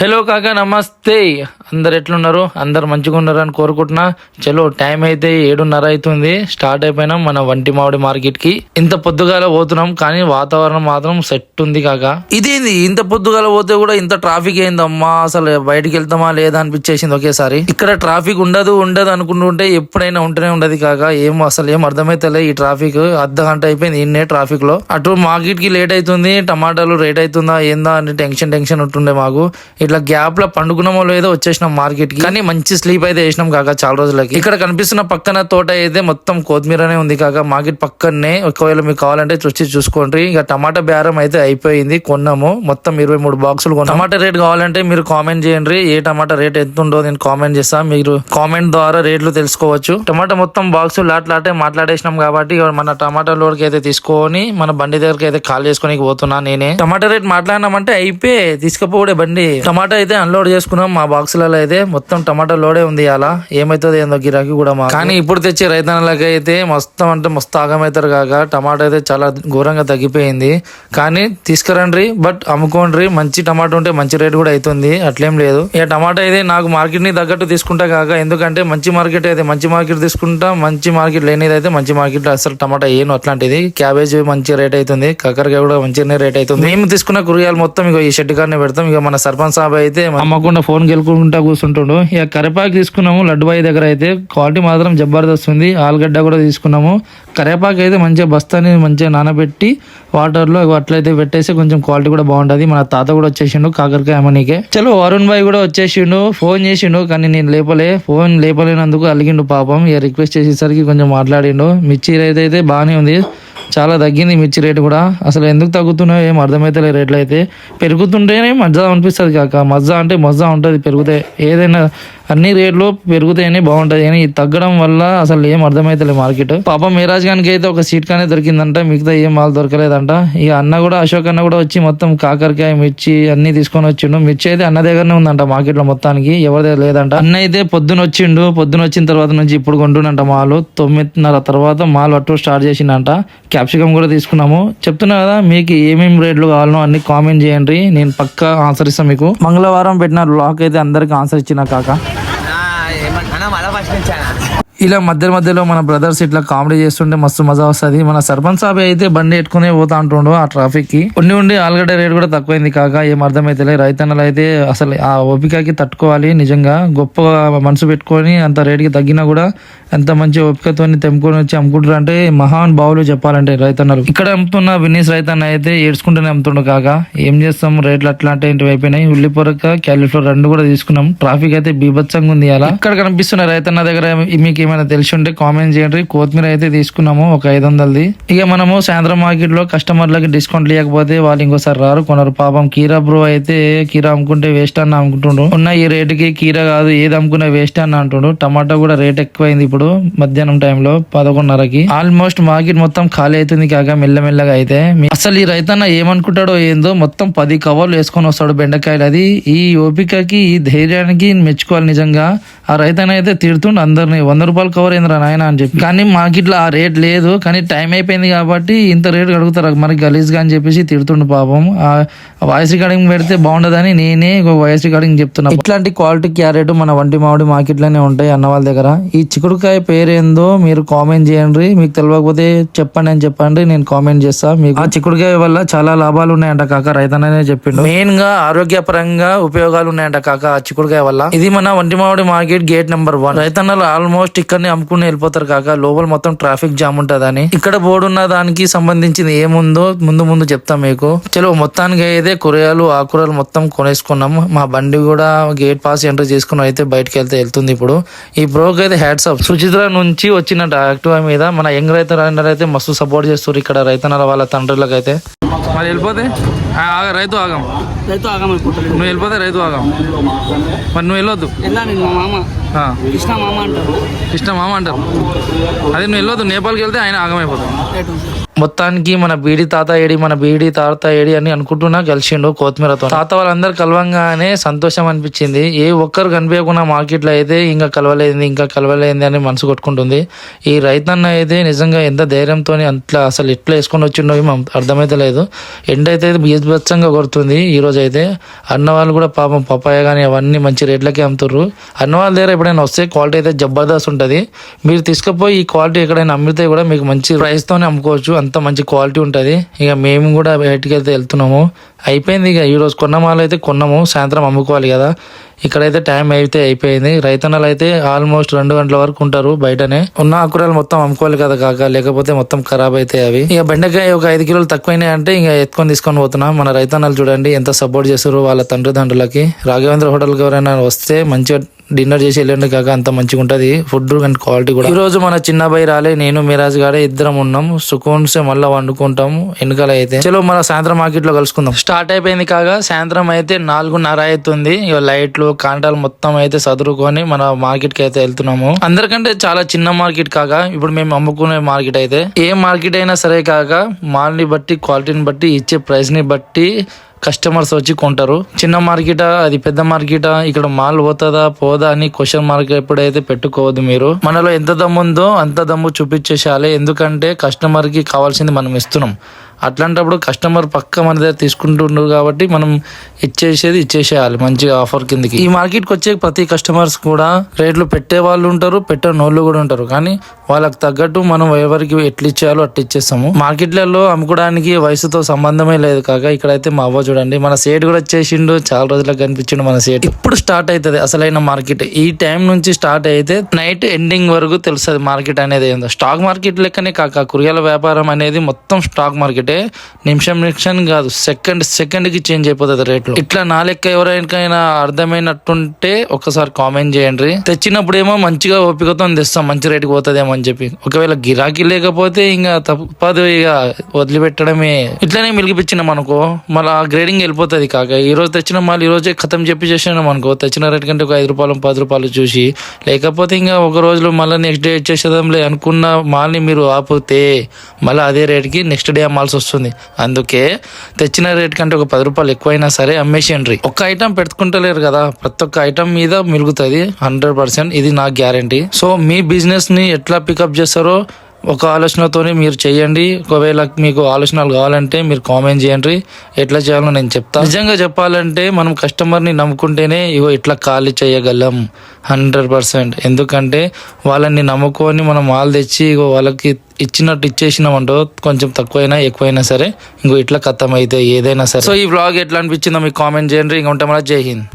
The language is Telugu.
హలో కాకా నమస్తే. అందరు ఎట్లున్నారు? అందరు మంచిగా ఉన్నారు అని కోరుకుంటున్నా. చలో టైం అయితే ఏడున్నర అవుతుంది స్టార్ట్ అయిపోయినాం మన వంటి మామిడి మార్కెట్కి ఇంత పొద్దుగాల పోతున్నాం కానీ వాతావరణం మాత్రం సెట్ ఉంది కాక. ఇదేంది? ఇంత పొద్దుగాల పోతే కూడా ఇంత ట్రాఫిక్ ఏందమ్మా? అసలు బయటికి వెళ్తామా లేదా అనిపించేసింది ఒకేసారి. ఇక్కడ ట్రాఫిక్ ఉండదు ఉండదు అనుకుంటుంటే ఎప్పుడైనా ఉంటూనే ఉండదు కాక. ఏం అసలు ఏం అర్థమైతలే ఈ ట్రాఫిక్ అర్ధ గంట అయిపోయింది ఇన్నే ట్రాఫిక్లో. అటు మార్కెట్కి లేట్ అవుతుంది టమాటాలు రేట్ అవుతుందా ఏందా అని టెన్షన్ టెన్షన్ ఉండే మాకు. ఇట్లా గ్యాప్లో పండుకున్నామో లేదో వచ్చేసినాం మార్కెట్కి కానీ మంచి స్లీప్ అయితే వేసినాం కాక చాలా రోజులకి. ఇక్కడ కనిపిస్తున్న పక్కన తోట అయితే మొత్తం కొత్తిమీరనే ఉంది కాక. మార్కెట్ పక్కనే ఒకవేళ మీకు కావాలంటే వచ్చి చూసుకోండి. ఇక టమాటా బేరం అయితే అయిపోయింది. కొన్నాము. మొత్తం ఇరవై మూడు బాక్సులు కొన్నాం టమాటా రేట్ కావాలంటే మీరు కామెంట్ చేయండి. ఏ టమాటా రేట్ ఎంత ఉందో నేను కామెంట్ చేస్తా. మీరు కామెంట్ ద్వారా రేట్లు తెలుసుకోవచ్చు. టమాటా మొత్తం బాక్స్ లాట్ లాటే మాట్లాడేసినాం కాబట్టి మన టమాటా లోడ్కి అయితే తీసుకొని మన బండి దగ్గరికి అయితే కాల్ చేసుకొని పోతున్నా నేనే. టమాటా రేట్ మాట్లాడినామంటే అయిపోయి తీసుకుపోడే బండి. టమాటా అయితే అన్లోడ్ చేసుకున్నాం. మా బాక్సులలో అయితే మొత్తం టమాటా లోడే ఉంది అలా ఏమైతుంది ఏందో గిరాకీ కూడా మా కానీ ఇప్పుడు తెచ్చే రైతన్నలకి అయితే మొత్తం అంటే మస్తు ఆగమవుతారు కాక టమాటా అయితే చాలా ఘోరంగా తగ్గిపోయింది. కానీ తీసుకురండి బట్ అమ్ముకోండి మంచి టమాటా ఉంటే మంచి రేట్ కూడా అవుతుంది అట్లేం లేదు. ఇక టమాటా అయితే నాకు మార్కెట్ని తగ్గట్టు తీసుకుంటా కాక ఎందుకంటే మంచి మార్కెట్ అయితే మంచి మార్కెట్ తీసుకుంటా మంచి మార్కెట్ లేనిది అయితే మంచి మార్కెట్ అసలు టమాటా ఏను అట్లాంటిది? క్యాబేజ్ మంచి రేట్ అవుతుంది కాకరకాయ కూడా మంచి రేట్ అవుతుంది మేము తీసుకున్న కూరగాయలు మొత్తం ఇక ఈ షెడ్ కానీ పెడతాం. ఇక మన సర్పంచ్ సాబ్ అయితే అమ్మకుండా ఫోన్ గెలుకుంటా కూర్చుంటాడు. ఇక కరేపాకు తీసుకున్నాము లడ్డుబాయి దగ్గర అయితే క్వాలిటీ మాత్రం జబర్దస్త్ ఉంది ఆలుగడ్డ కూడా తీసుకున్నాము. కరేపాకు అయితే మంచిగా బస్తాని మంచిగా నానబెట్టి వాటర్లో అట్లయితే పెట్టేసి కొంచెం క్వాలిటీ కూడా బాగుంటుంది. మన తాత కూడా వచ్చేసిండు కాకరకాయ అమ్మనీకే. చలో వరుణ్ భాయ్ కూడా వచ్చేసిండు ఫోన్ చేసిండు కానీ నేను లేపలే. ఫోన్ లేపలేనందుకు అలిగిండు పాపం. ఇక రిక్వెస్ట్ చేసేసరికి కొంచెం మాట్లాడిండు. మిర్చి అయితే బాగానే ఉంది. చాలా తగ్గింది మిర్చి రేటు కూడా. అసలు ఎందుకు తగ్గుతున్నాయో ఏం అర్థమైతే రేట్లు అయితే. పెరుగుతుంటేనే మజ్జా అనిపిస్తుంది కాక. మజ్జా అంటే మజ్జా ఉంటుంది పెరుగుతాయి ఏదైనా అన్ని రేట్లు పెరుగుతాయని బాగుంటది కానీ తగ్గడం వల్ల అసలు ఏం అర్థమైతలే మార్కెట్. పాపం మీరాజ్ గానికి అయితే ఒక సీట్ కానీ దొరికిందంట. మిగతా ఏం మాల్ దొరకలేదంట. ఇక అన్న కూడా అశోక్ అన్న కూడా వచ్చి మొత్తం కాకరకాయ మిర్చి అన్ని తీసుకొని వచ్చిండు. మిర్చి అయితే అన్న దగ్గరనే ఉందంట మార్కెట్లో మొత్తానికి. ఎవరి దగ్గర లేదంట. అన్న అయితే పొద్దున వచ్చిండు. పొద్దున వచ్చిన తర్వాత నుంచి ఇప్పుడు కొంటుండంట మాలు. తొమ్మిదిన్నర తర్వాత మాల్ అట్టు స్టార్ట్ చేసిండంట. క్యాప్సికమ్ కూడా తీసుకున్నాము. చెప్తున్నా కదా మీకు ఏమేమి రేట్లు కావాలనో అన్ని కామెంట్ చేయండి. నేను పక్కా ఆన్సర్ ఇస్తాను మీకు. మంగళవారం పెట్టిన బ్లాగ్ అయితే అందరికి ఆన్సర్ ఇచ్చిన కాక. ఏమన్నా మళ్ళీ ఫస్ట్ నుంచి ఇలా మధ్య మధ్యలో మన బ్రదర్స్ ఇట్లా కామెడీ చేస్తుంటే మస్తు మజా వస్తుంది. మన సర్పంచ్ సాబ్ అయితే బండి ఎట్టుకునే పోతా ఉంటుండు ఆ ట్రాఫిక్కి ఉండి ఉండి ఆలుగడ్డ రేట్ కూడా తక్కువైంది కాక ఏం అర్థమైతే రైతన్నలు అయితే అసలు ఆ ఓపికకి తట్టుకోవాలి నిజంగా. గొప్ప మనసు పెట్టుకొని అంత రేటుకి తగ్గినా కూడా ఎంత మంచి ఓపికతో తెంపుకొని వచ్చి అమ్ముకుంటారు అంటే మహాన్ బావులు చెప్పాలంటే రైతన్నలు. ఇక్కడ అమ్ముతున్న వినీస్ రైతన్న అయితే ఏడ్చుకుంటూనే అమ్ముతుండు కాక. ఏం చేస్తాం? రేట్లు అట్లాంటి అయిపోయినాయి. ఉల్లి పొరక క్యాలీఫ్లవర్ రెండు కూడా తీసుకున్నాం. ట్రాఫిక్ అయితే బీభత్సంగా ఉంది అలా. ఇక్కడ కనిపిస్తున్న రైతన్న దగ్గర మీకు ఏమైనా తెలిసి ఉంటే కామెంట్ చేయండి. కొత్తిమీర అయితే తీసుకున్నాము ఒక ఐదు వందలది. ఇక మనము సాయంత్రం మార్కెట్లో కస్టమర్లకి డిస్కౌంట్ లేకపోతే వాళ్ళు ఇంకోసారి రారు కొనరు. పాపం కీరా బ్రో అయితే కీరా అమ్ముకుంటే వేస్ట్ అని అమ్ముకుంటుండు. ఉన్న ఈ రేటుకి కీరా కాదు ఏది అమ్ముకున్నా వేస్ట్ అని అంటుండు. టమాటా కూడా రేట్ ఎక్కువైంది ఇప్పుడు మధ్యాహ్నం టైంలో పదకొండున్నరకి. ఆల్మోస్ట్ మార్కెట్ మొత్తం ఖాళీ అవుతుంది కాక మెల్లమెల్లగా అయితే. మీ- అసలు ఈ రైతన్న ఏమనుకుంటాడో ఏందో మొత్తం పది కవర్లు వేసుకొని వస్తాడు బెండకాయలు. అది ఈ ఓపికకి ఈ ధైర్యానికి మెచ్చుకోవాలి నిజంగా. ఆ రైతన్న అయితే తిడుతుండు అందరిని వంద రూపాయలు కవర్ ఏందిరా నాయన అని చెప్పి. కానీ మాకు ఇట్లా ఆ రేట్ లేదు కానీ టైం అయిపోయింది కాబట్టి ఇంత రేట్ అడుగుతారు మరి గలీజ్గా అని చెప్పేసి తిడుతుండు పాపం. ఆ వాయిస్ రికార్డింగ్ పెడితే బాగుండదని నేనే వాయిస్ రికార్డింగ్ చెప్తున్నా. ఇట్లాంటి క్వాలిటీ క్యారెట్ మన వంటి మామిడి మార్కెట్లోనే ఉంటాయి అన్న వాళ్ళ దగ్గర. ఈ చిక్కుడుకాయ పేరేందో మీరు కామెంట్ చేయండి. మీకు తెలియకపోతే చెప్పండి అని చెప్పండి. నేను కామెంట్ చేస్తా. మీకు ఆ చిక్కుడుకాయ వల్ల చాలా లాభాలు ఉన్నాయంట కాక. రైతన్ననే చెప్పిండు. మెయిన్గా ఆరోగ్యపరంగా ఉపయోగాలు ఉన్నాయంట కాక ఆ చిక్కుడుకాయ వల్ల. ఇది మన వంటి మామిడి మార్కెట్ గేట్ నెంబర్ వన్ రైతన్నలు ఆల్మోస్ట్ ఇక్కడనే అమ్ముకుని వెళ్ళిపోతారు కాక లోపల మొత్తం ట్రాఫిక్ జామ్ ఉంటుందని. ఇక్కడ బోర్డు ఉన్న దానికి సంబంధించింది ఏముందో ముందు ముందు చెప్తాం మీకు. చలో మొత్తానికి అయితే కూరగాయలు ఆకుకూరలు మొత్తం కొనేసుకున్నాం మా బండి కూడా గేట్ పాస్ ఎంటర్ చేసుకుని అయితే బయటకు వెళ్తే వెళ్తుంది ఇప్పుడు. ఈ బ్రోక్ అయితే హ్యాట్స్ అప్ సుచిత్ర నుంచి వచ్చిన యాక్టివా మీద మన యంగ్ రైతు అయితే మస్తు సపోర్ట్ చేస్తారు ఇక్కడ రైతన్నల వాళ్ళ తండ్రులకు అయితే మరి వెళ్ళిపోతే? రైతు ఆగం. రైతు ఆగమనుకుంటాను నువ్వు వెళ్ళిపోతే రైతు ఆగం. మరి నువ్వు వెళ్ళొద్దు. కృష్ణ మామ? అంటారు. ఇష్టం మామ అంటారు. అదే నువ్వు వెళ్ళొద్దు నేపాల్కి వెళ్తే ఆయన సార్ మొత్తానికి మన బీడి తాత ఏడి మన బీడి తాత ఏడి అని అనుకుంటున్నా కలిసిండు కొత్తిమీరతో తాత వాళ్ళందరూ కలవంగానే సంతోషం అనిపించింది. ఏ ఒక్కరు కనిపించకుండా మార్కెట్లో అయితే ఇంకా కలవలేదు ఇంకా కలవలేదు అని మనసు కొట్టుకుంటుంది. ఈ రైతన్న అయితే నిజంగా ఎంత ధైర్యంతో అట్లా అసలు ఎట్లా వేసుకొని వచ్చిండో అర్థమైతే లేదు. ఎండ అయితే బీభత్సంగా కొడుతుంది ఈ రోజు అయితే. అన్న వాళ్ళు కూడా పాపం పపాయ కానీ అవన్నీ మంచి రేట్లకే అమ్ముతారు అన్న వాళ్ళ దగ్గర ఎప్పుడైనా వస్తే క్వాలిటీ అయితే జబర్దస్త్ ఉంటుంది. మీరు తీసుకుపోయి ఈ క్వాలిటీ ఎక్కడైనా అమ్మితే కూడా మీకు మంచి ప్రైస్తోనే అమ్ముకోవచ్చు. అంత మంచి క్వాలిటీ ఉంటుంది. ఇక మేము కూడా బయటికి వెళ్తే వెళ్తున్నాము. అయిపోయింది ఇక ఈరోజు కొన్న మాలు అయితే కొన్నాము. సాయంత్రం అమ్ముకోవాలి కదా. ఇక్కడైతే టైం అయితే అయిపోయింది. రైతన్నలు అయితే ఆల్మోస్ట్ రెండు గంటల వరకు ఉంటారు బయటనే. ఉన్న ఆకురాలు మొత్తం అమ్ముకోవాలి కదా కాక లేకపోతే మొత్తం ఖరాబ్ అయితే అవి. ఇక బెండకాయ ఒక ఐదు కిలోలు తక్కువైనాయి అంటే ఇంకా ఎత్తుకొని తీసుకొని పోతున్నాం. మన రైతన్నలు చూడండి ఎంత సపోర్ట్ చేస్తారు వాళ్ళ తండ్రిదండ్రులకి. రాఘవేంద్ర హోటల్కి ఎవరైనా వస్తే మంచిగా డిన్నర్ చేసి వెళ్ళండి కాక అంత మంచిగా ఉంటుంది. ఫుడ్ అండ్ క్వాలిటీ కూడా. ఈ రోజు మన చిన్న బాయ్ రాలే నేను మిరాజ్ గారే ఇద్దరం ఉన్నాం. సుకూన్ సే మళ్ళీ వండుకుంటాము వెనకాల అయితే. చలో మన సాయంత్రం మార్కెట్లో కలుసుకుందాం. స్టార్ట్ అయిపోయింది కాగా సాయంత్రం అయితే నాలుగున్నర అవుతుంది. ఇక లైట్లు కాంటాలు మొత్తం అయితే సదురుకొని మన మార్కెట్కి అయితే వెళ్తున్నాము. అందరికంటే చాలా చిన్న మార్కెట్ కాగా ఇప్పుడు మేము అమ్ముకునే మార్కెట్ అయితే. ఏ మార్కెట్ అయినా సరే కాక మాల్ని బట్టి క్వాలిటీని బట్టి ఇచ్చే ప్రైస్ని బట్టి కస్టమర్స్ వచ్చి కొంటారు. చిన్న మార్కెటా అది పెద్ద మార్కెటా ఇక్కడ మాల్ పోతుందా పోదా అని క్వశ్చన్ మార్క్ ఎప్పుడైతే పెట్టుకోవద్దు మీరు. మనలో ఎంత దమ్ము ఉందో అంత దమ్ము చూపించేసేయాలి ఎందుకంటే కస్టమర్కి కావాల్సింది మనం ఇస్తున్నాం. అట్లాంటప్పుడు కస్టమర్ పక్క మన దగ్గర తీసుకుంటుండ్రు కాబట్టి మనం ఇచ్చేసేది ఇచ్చేసేయాలి మంచిగా ఆఫర్ కిందకి. ఈ మార్కెట్కి వచ్చే ప్రతి కస్టమర్స్ కూడా రేట్లు పెట్టే వాళ్ళు ఉంటారు పెట్టని వాళ్ళు కూడా ఉంటారు. కానీ వాళ్ళకి తగ్గట్టు మనం ఎవరికి ఎట్లా అట్టిచ్చేస్తాము మార్కెట్లలో అమ్ముకోవడానికి వయసుతో సంబంధమే లేదు కాక ఇక్కడైతే మా అవ్వ చూడండి మన సేట్ కూడా వచ్చేసిండు చాలా రోజులకు కనిపించిండు మన సేట్. ఇప్పుడు స్టార్ట్ అవుతుంది అసలైన మార్కెట్. ఈ టైం నుంచి స్టార్ట్ అయితే నైట్ ఎండింగ్ వరకు తెలుస్తుంది మార్కెట్ అనేది ఏందో. స్టాక్ మార్కెట్ లెక్కనే కాక కూరగాయల వ్యాపారం అనేది మొత్తం స్టాక్ మార్కెటే. నిమిషం నిమిషం కాదు సెకండ్ సెకండ్కి చేంజ్ అయిపోతుంది రేట్లు. ఇట్లా నా లెక్క ఎవరికైనా అర్థమైనట్టుంటే ఒకసారి కామెంట్ చేయండి. తెచ్చినప్పుడేమో మంచిగా ఓపికతో తెస్తాం మంచి రేటుకి పోతుందేమో అని చెప్పి. ఒకవేళ గిరాకీ లేకపోతే ఇంకా తప్పదు ఇక వదిలిపెట్టడమే. ఇట్లనే మిలిగిపించినాం అనుకో మళ్ళీ ఆ గ్రేడింగ్ వెళ్ళిపోతుంది కాక. ఈ రోజు తెచ్చిన మళ్ళీ ఈ రోజే ఖతం చెప్పి చేసినాం అనుకో తెచ్చిన రేట్ కంటే ఒక ఐదు రూపాయలు పది రూపాయలు చూసి. లేకపోతే ఇంకా ఒక రోజులో మళ్ళీ నెక్స్ట్ డే ఇచ్చేసేదాంలే అనుకున్న మాల్ని మీరు ఆపితే మళ్ళీ అదే రేట్కి నెక్స్ట్ డే అమ్మాల్సి వస్తుంది. అందుకే తెచ్చిన రేట్ కంటే ఒక పది రూపాయలు ఎక్కువైనా సరే అమ్మేసేయండి. ఒక్క ఐటమ్ పెట్టుకుంటలేరు కదా ప్రతి ఒక్క ఐటమ్ మీద మిలుగుతుంది. హండ్రెడ్ పర్సెంట్ ఇది నా గ్యారంటీ. సో మీ బిజినెస్ని ఎట్లా పికప్ చేస్తారో ఒక ఆలోచనతోనే మీరు చేయండి. ఒకవేళ మీకు ఆలోచనలు కావాలంటే మీరు కామెంట్ చేయండి. ఎట్లా చేయాలో నేను చెప్తాను నిజంగా చెప్పాలంటే మనం కస్టమర్ని నమ్ముకుంటేనే ఇగో ఇట్లా ఖాళీ చేయగలం. హండ్రెడ్ పర్సెంట్ ఎందుకంటే వాళ్ళని నమ్ముకొని మనం మాల్ తెచ్చి ఇగో వాళ్ళకి ఇచ్చినట్టు ఇచ్చేసినామంటో కొంచెం తక్కువైనా ఎక్కువైనా సరే ఇంకో ఇట్లా కథం అయితే ఏదైనా సరే. సో ఈ బ్లాగ్ ఎట్లా అనిపించిందో మీకు కామెంట్ చేయండి. ఇంకా ఉంటే మన జై హింద్.